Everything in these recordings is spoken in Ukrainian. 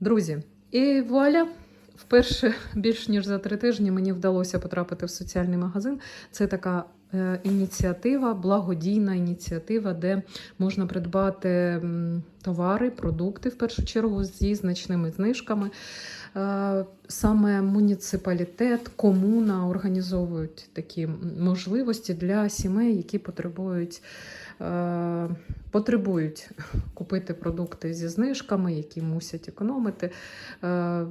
Друзі, і вуаля! Вперше більш ніж за три тижні мені вдалося потрапити в соціальний магазин. Це така е, ініціатива, благодійна ініціатива, де можна придбати товари, продукти в першу чергу зі значними знижками. Е, Саме муніципалітет, комуна організовують такі можливості для сімей, які потребують. Е, Потребують купити продукти зі знижками, які мусять економити. Е,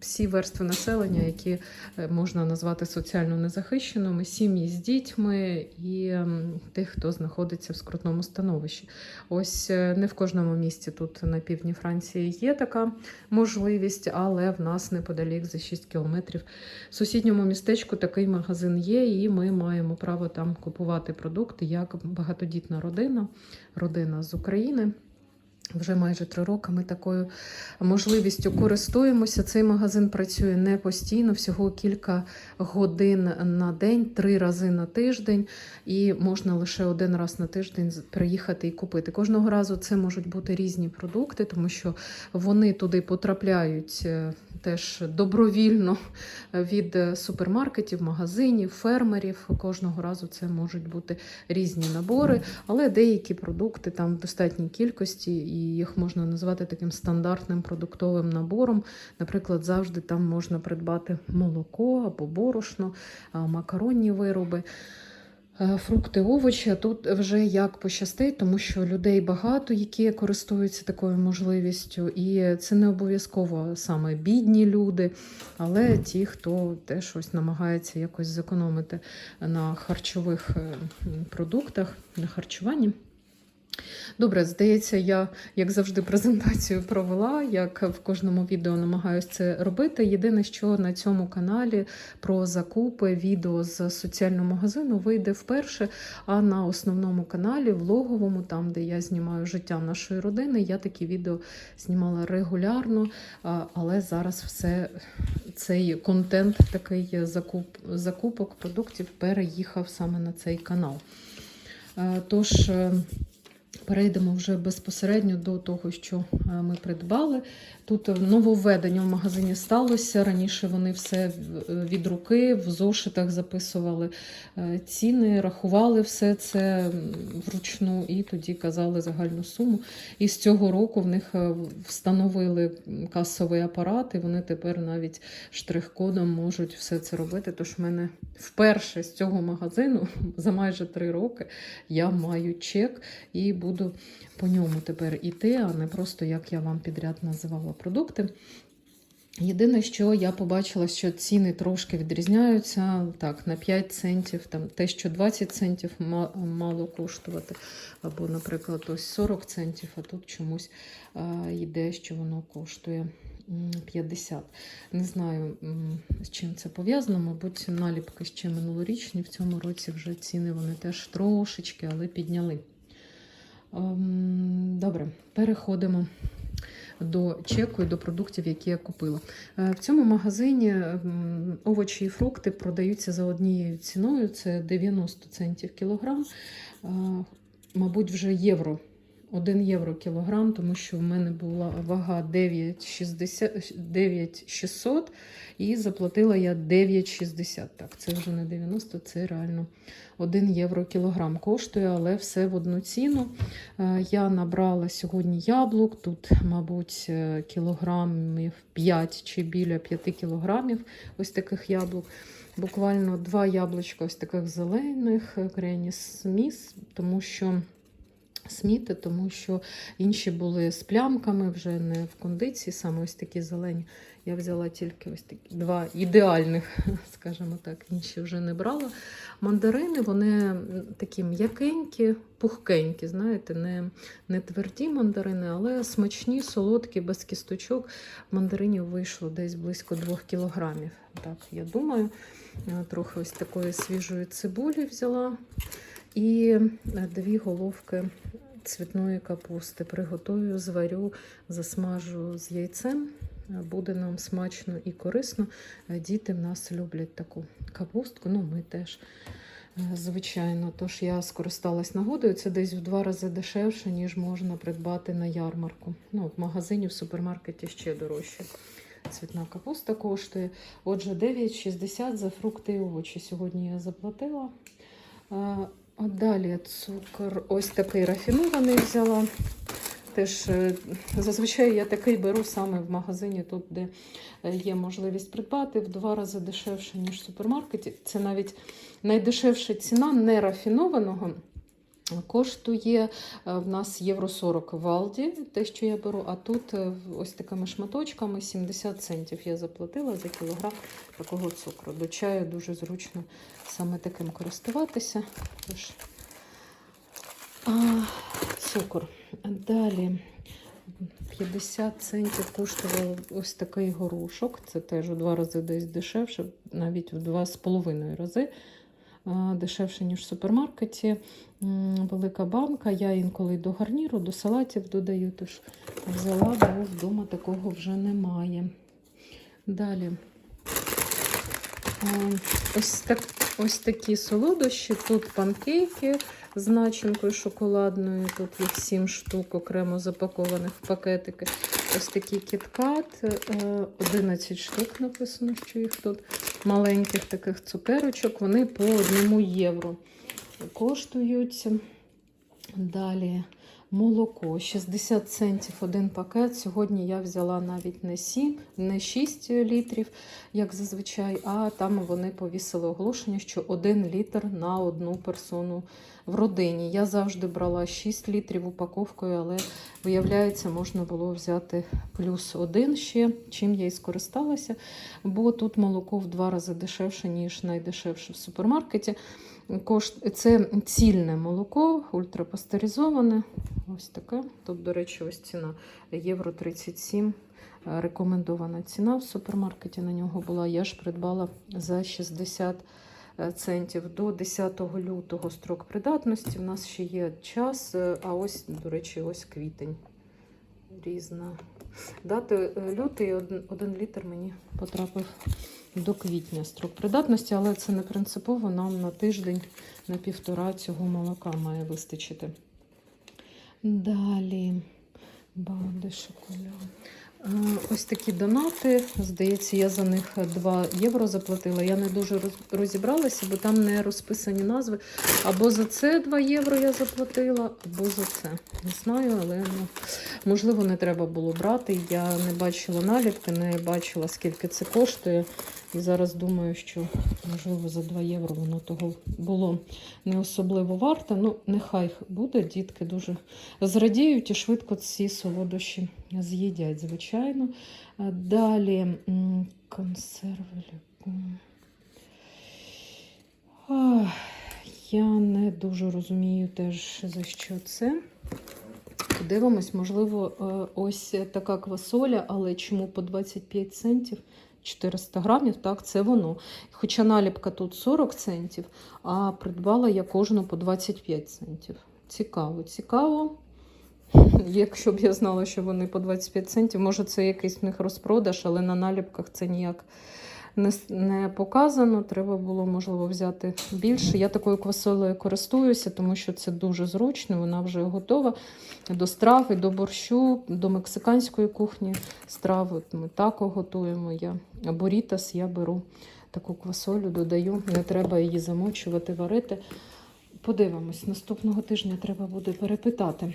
Всі верстви населення, які е, можна назвати соціально незахищеними, сім'ї з дітьми і тих, хто знаходиться в скрутному становищі. Ось не в кожному місті тут на півдні Франції є така можливість, але в нас неподалік за 6 кілометрів в сусідньому містечку такий магазин є, і ми маємо право там купувати продукти як багатодітна родина, родина з України. Вже майже три роки ми такою можливістю користуємося. Цей магазин працює не постійно, всього кілька годин на день, три рази на тиждень, і можна лише один раз на тиждень приїхати і купити. Кожного разу це можуть бути різні продукти, тому що вони туди потрапляють е, теж добровільно від супермаркетів, магазинів, фермерів. Кожного разу це можуть бути різні набори, але деякі продукти там в достатній кількості, і їх можна назвати таким стандартним продуктовим набором. Наприклад, завжди там можна придбати молоко або борошно, макаронні вироби. Е, Фрукти, овочі, тут вже як пощастить, тому що людей багато, які користуються такою можливістю, і це не обов'язково саме бідні люди, але ті, хто теж ось намагається якось зекономити на харчових е, продуктах, на харчуванні. Добре, здається, я, як завжди, презентацію провела, як в кожному відео намагаюся це робити. Єдине, що на цьому каналі про закупи відео з соціального магазину вийде вперше. А на основному каналі, влоговому, там, де я знімаю життя нашої родини, я такі відео знімала регулярно, але зараз все цей контент, такий закуп, закупок продуктів переїхав саме на цей канал. Е, Тож. Е, Перейдемо вже безпосередньо до того, що е, ми придбали. Тут нововведення в магазині сталося. Раніше вони все від руки в зошитах записували е, ціни, рахували все це вручну і тоді казали загальну суму. І з цього року в них е, встановили касовий апарат, і вони тепер навіть штрих-кодом можуть все це робити. Тож в мене вперше з цього магазину за майже три роки я маю чек і буду по ньому тепер іти, а не просто як я вам підряд називала продукти. Єдине, що я побачила, що ціни трошки відрізняються. Так, на 5 центів, там те, що 20 центів мало коштувати, або, наприклад, ось 40 центів, а тут чомусь а, йде, що воно коштує м, 50. Не знаю, з чим це пов'язано. Мабуть, наліпки ще минулорічні. В цьому році вже ціни вони теж трошечки, але підняли. Ем, Добре, переходимо до чеку і до продуктів, які я купила. Е, В цьому магазині овочі і фрукти продаються за однією ціною: це 90 центів кілограм, Е, мабуть, вже євро. 1 євро кілограм, тому що в мене була вага 9,600 і заплатила я 9,60. Так, це вже не 90, це реально 1 євро кілограм коштує, але все в одну ціну. Е, Я набрала сьогодні яблук, тут, мабуть, е, кілограмів 5 чи біля 5 кілограмів ось таких яблук. Буквально два яблучка ось таких зелених, Грені Сміс, тому що сміти, тому що інші були з плямками, вже не в кондиції, саме ось такі зелені. Я взяла тільки ось такі два ідеальних, скажімо так, інші вже не брала. Мандарини, вони такі м'якенькі, пухкенькі, знаєте, не, не тверді мандарини, але смачні, солодкі, без кісточок. Мандаринів вийшло десь близько 2 кілограмів. Так, я думаю, Е, трохи ось такої свіжої цибулі взяла. І е, дві головки цвітної капусти. Приготую, зварю, засмажу з яйцем. Е, Буде нам смачно і корисно. Е, Діти в нас люблять таку капустку, ну ми теж. Е, Звичайно, тож я скористалась нагодою. Це десь в два рази дешевше, ніж можна придбати на ярмарку. Ну, в магазині, в супермаркеті ще дорожче. Цвітна капуста коштує. Отже, 9,60 за фрукти і овочі. Сьогодні я заплатила. А, далі цукор ось такий рафінований взяла. Теж е, зазвичай я такий беру саме в магазині, тут, де е, є можливість придбати в два рази дешевше, ніж в супермаркеті. Це навіть найдешевша ціна нерафінованого. Коштує е, в нас євро 40 в Алді, те, що я беру, а тут е, ось такими шматочками 70 центів я заплатила за кілограм такого цукру. До чаю дуже зручно саме таким користуватися. Тож, а, цукор. Далі 50 центів коштував ось такий горошок. Це теж у два рази десь дешевше, навіть в два з половиною рази дешевше, ніж в супермаркеті. Велика банка. Я інколи до гарніру, до салатів додаю, тож взяла, бо вдома такого вже немає. Далі. Ось, так, ось такі солодощі. Тут панкейки з начинкою шоколадною. Тут їх 7 штук, окремо запакованих в пакетики. Ось такий кіткат, е, 11 штук написано, що їх тут маленьких таких цукерочок. Вони по одному євро коштують. Далі молоко 60 центів один пакет. Сьогодні я взяла навіть не 7, не 6 літрів, як зазвичай, а там вони повісили оголошення, що 1 літр на одну персону в родині. Я завжди брала 6 літрів упаковкою, але виявляється, можна було взяти плюс один ще, чим я і скористалася, бо тут молоко в два рази дешевше, ніж найдешевше в супермаркеті. Це цільне молоко, ультрапастеризоване. Ось таке. Тут, до речі, ось ціна євро 37. Е, Рекомендована ціна в супермаркеті на нього була. Я ж придбала за 60 центів до 10 лютого строк придатності. У нас ще є час, е, а ось, до речі, ось квітень. Різна. Дати е, лютий один, літр мені потрапив до квітня строк придатності, але це не принципово. Нам на тиждень, на півтора цього молока має вистачити. Далі банди шоколаду. Е, Ось такі донати. Здається, я за них 2 євро заплатила. Я не дуже розібралася, бо там не розписані назви. Або за це 2 євро я заплатила, або за це. Не знаю, але ну, можливо не треба було брати. Я не бачила наліпки, не бачила, скільки це коштує. І зараз думаю, що можливо за 2 євро воно того було не особливо варте. Ну, нехай буде. Дітки дуже зрадіють і швидко ці солодощі з'їдять, звичайно. Далі консерви. Я не дуже розумію теж, за що це. Подивимось, можливо, е, ось така квасоля, але чому по 25 центів 400 грамів, так, це воно. Хоча наліпка тут 40 центів, а придбала я кожну по 25 центів. Цікаво, цікаво. Якщо б я знала, що вони по 25 центів, може це якийсь в них розпродаж, але на наліпках це ніяк не, не показано. Треба було, можливо, взяти більше. Я такою квасолею користуюся, тому що це дуже зручно, вона вже готова до страв, і до борщу, до мексиканської кухні страви. Ми тако готуємо. Я бурітас я беру таку квасолю, додаю. Не треба її замочувати, варити. Подивимось, наступного тижня треба буде перепитати.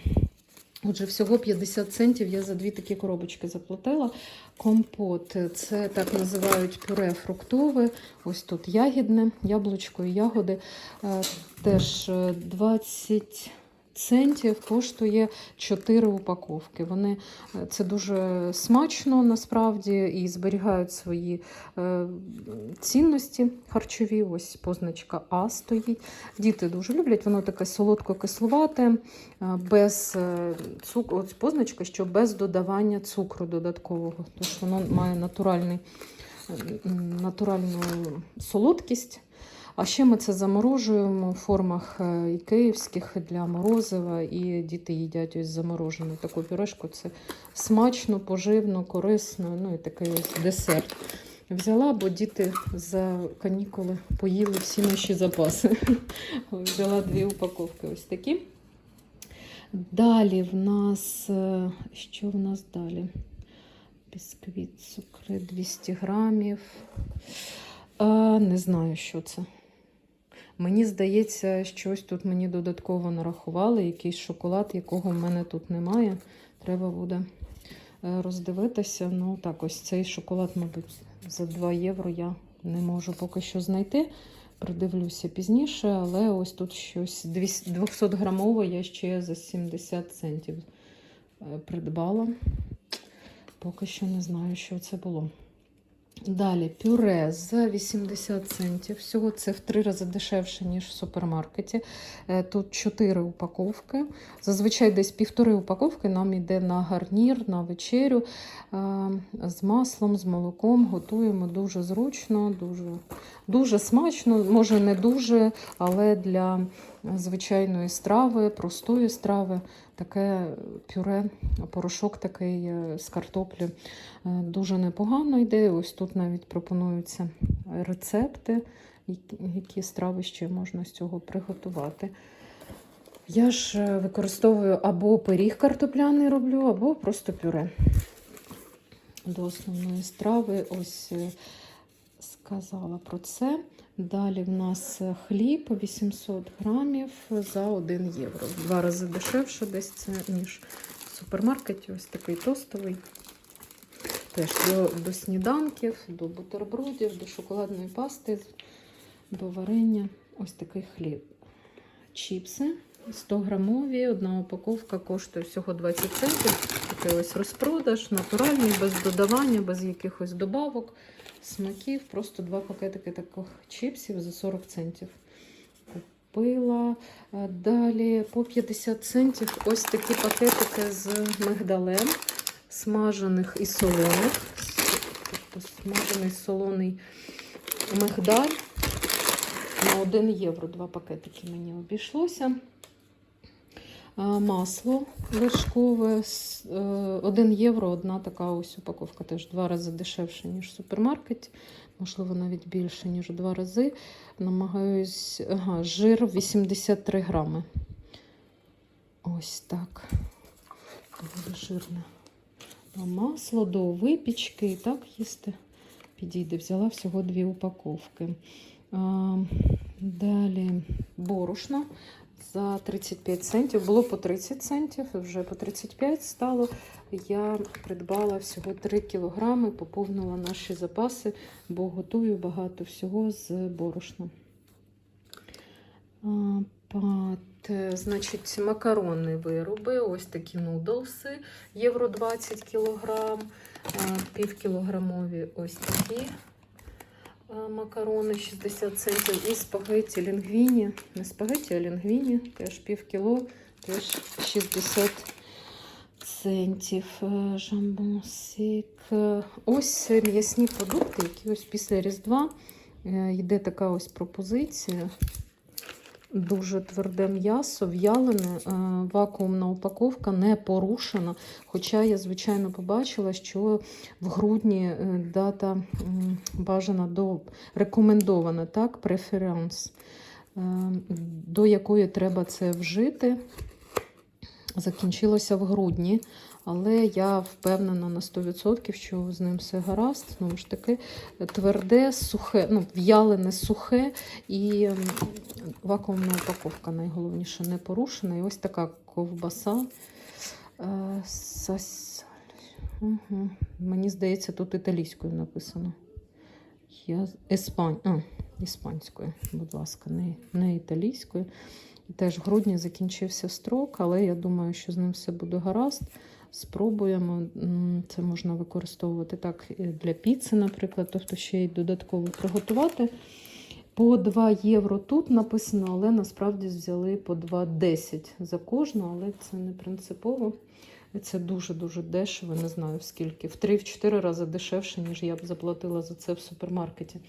Отже, всього 50 центів я за дві такі коробочки заплатила. Компот це так називають пюре фруктове. Ось тут ягідне, яблучко і ягоди. Е, Теж е, 20 центів коштує 4 упаковки. Вони е, це дуже смачно насправді і зберігають свої е, цінності харчові. Ось позначка А стоїть. Діти дуже люблять, воно таке солодко-кислувате, е, без е, цукру. Ось позначка, що без додавання цукру додаткового. Тож воно має натуральний, натуральну солодкість. А ще ми це заморожуємо в формах е, і київських для морозива, і діти їдять ось заморожену таку пюрешку. Це смачно, поживно, корисно, ну і такий ось десерт. взяла, бо діти за канікули поїли всі наші запаси. Взяла дві упаковки ось такі. Далі в нас, е, що в нас далі? Бісквіт, цукри 200 грамів. А, не знаю, що це. Мені здається, щось тут мені додатково нарахували, якийсь шоколад, якого в мене тут немає. Треба буде е, роздивитися. Ну, так, ось цей шоколад, мабуть, за 2 євро я не можу поки що знайти. Придивлюся пізніше, але ось тут щось 200 грамове я ще за 70 центів е, придбала. Поки що не знаю, що це було. Далі пюре за 80 центів. Всього це в три рази дешевше, ніж в супермаркеті. Е, Тут 4 упаковки. Зазвичай десь півтори упаковки нам йде на гарнір, на вечерю е, з маслом, з молоком. Готуємо дуже зручно, дуже, дуже смачно. Може, не дуже, але для звичайної страви, простої страви, таке пюре, порошок такий е, з картоплі е, дуже непогано йде. Ось тут навіть пропонуються рецепти, які- страви ще можна з цього приготувати. Я ж е, використовую або пиріг картопляний роблю, або просто пюре. До основної страви ось сказала про це. Далі в нас е, хліб 800 грамів за 1 євро. В Два рази дешевше десь це, ніж в супермаркеті. Ось такий тостовий. Теж до, до сніданків, до бутербродів, до шоколадної пасти, до варення. Ось такий хліб. Чіпси 100 грамові, одна упаковка коштує всього 20 центів. Такий ось розпродаж, натуральний, без додавання, без якихось добавок, смаків. Просто два пакетики таких чіпсів за 40 центів. Купила. Е, Далі по 50 центів ось такі пакетики з мигдалем, смажених і солоних. Тобто смажений солоний мигдаль. На 1 євро два пакетики мені обійшлося. А, Масло вершкове, е, 1 євро, одна така ось упаковка, теж два рази дешевше, ніж в супермаркеті. Можливо, навіть більше, ніж два рази. Намагаюсь, ага, жир 83 грами. Ось так. Доволі жирне. Масло до випічки і так їсти підійде. Взяла всього дві упаковки. А, Далі борошно за 35 центів. Було по 30 центів, вже по 35 стало. Я придбала всього 3 кілограми, поповнила наші запаси, бо готую багато всього з борошна. Е, значить, макаронні вироби, ось такі нудлси, євро 20 кілограм, півкілограмові ось такі макарони 60 центів і спагетті лінгвіні. Не спагетті, а лінгвіні, теж пів кіло, теж 60 центів. Е, Жамбусик. Е, Ось м'ясні продукти, які ось після Різдва е, йде така ось пропозиція. Дуже тверде м'ясо, в'ялене, е, вакуумна упаковка не порушена. Хоча я, звичайно, побачила, що в грудні е, дата бажана до рекомендована, так, преферанс, е, до якої треба це вжити. Закінчилося в грудні, але я впевнена на 100%, що з ним все гаразд. Знову ж таки, тверде, сухе, ну, в'ялене сухе і вакуумна упаковка найголовніше не порушена. І ось така ковбаса. Угу. Мені здається, тут італійською написано. Я... Еспань... А, іспанською, будь ласка, не, не італійською. Теж в грудні закінчився строк, але я думаю, що з ним все буде гаразд. Спробуємо. Це можна використовувати так для піци, наприклад, тобто ще й додатково приготувати. По 2 євро тут написано, але насправді взяли по 2,10 за кожну, але це не принципово. Це дуже-дуже дешево, не знаю скільки. В 3-4 рази дешевше, ніж я б заплатила за це в супермаркеті.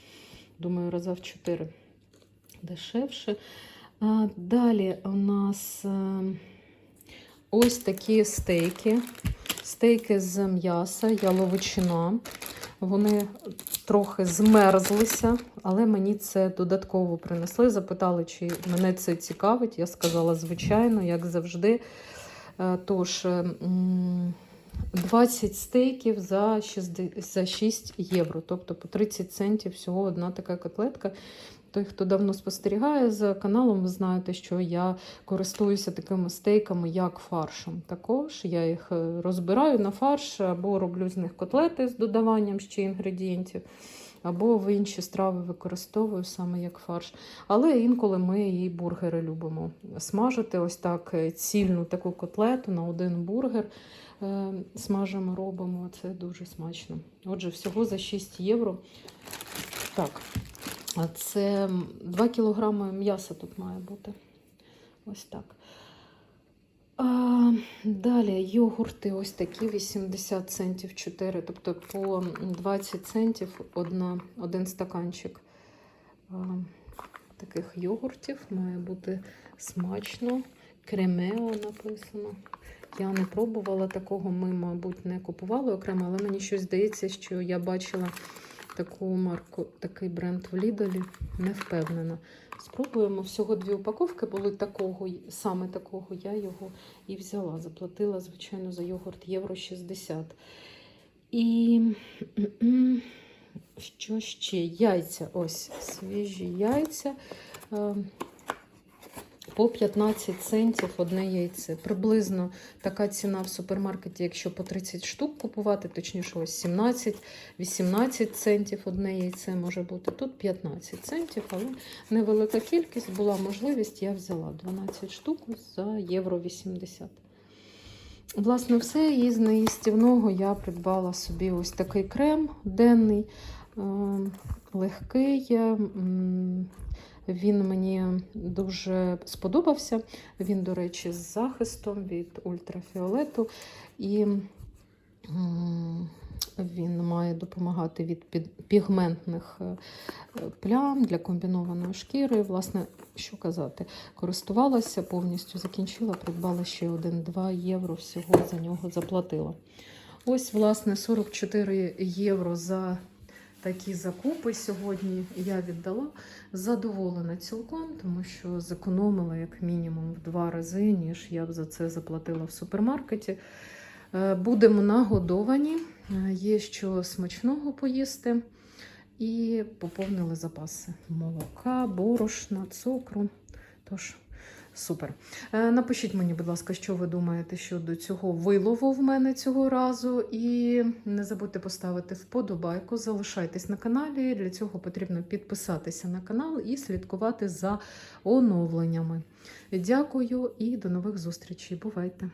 Думаю, раза в 4 дешевше. Далі у нас е, ось такі стейки. Стейки з м'яса, яловичина. Вони трохи змерзлися, але мені це додатково принесли. Запитали, чи мене це цікавить. Я сказала, звичайно, як завжди. Е, Тож, е, 20 стейків за 6 євро, тобто по 30 центів всього одна така котлетка. Той, хто давно спостерігає за каналом, ви знаєте, що я користуюся такими стейками, як фаршем. Також я їх е, розбираю на фарш або роблю з них котлети з додаванням ще інгредієнтів, або в інші страви використовую саме як фарш. Але інколи ми і бургери любимо смажити. Ось так е, цільну таку котлету на один бургер е, смажимо, робимо. Це дуже смачно. Отже, всього за 6 євро. Так, це 2 кілограми м'яса тут має бути. Ось так. А, далі йогурти ось такі 80 центів 4, тобто по 20 центів одна, один стаканчик а, таких йогуртів має бути смачно. Кремео написано. Я не пробувала такого, ми, мабуть, не купували окремо, але мені щось здається, що я бачила таку марку, такий бренд в Лідолі. Не впевнена. Спробуємо. Всього дві упаковки були такого, саме такого. Я його і взяла. Заплатила, звичайно, за йогурт євро 60. І що ще? Яйця. Ось свіжі яйця. Е, По 15 центів одне яйце. Приблизно така ціна в супермаркеті, якщо по 30 штук купувати, точніше, ось 17-18 центів одне яйце може бути. Тут 15 центів, але невелика кількість була можливість, я взяла 12 штук за євро 80. Власне, все. І з неїстівного я придбала собі ось такий крем денний, е, легкий. Він мені дуже сподобався. Він, до речі, з захистом від ультрафіолету. І він має допомагати від пігментних е, плям для комбінованої шкіри. Власне, що казати, користувалася повністю, закінчила, придбала ще один 2 євро всього за нього заплатила. Ось, власне, 44 євро за такі закупи сьогодні я віддала. Задоволена цілком, тому що зекономила як мінімум в два рази, ніж я б за це заплатила в супермаркеті. Е, Будемо нагодовані, е, є що смачного поїсти. І поповнили запаси молока, борошна, цукру. Тож, супер. Е, Напишіть мені, будь ласка, що ви думаєте щодо цього вилову в мене цього разу. І не забудьте поставити вподобайку, залишайтесь на каналі. Для цього потрібно підписатися на канал і слідкувати за оновленнями. Дякую і до нових зустрічей. Бувайте!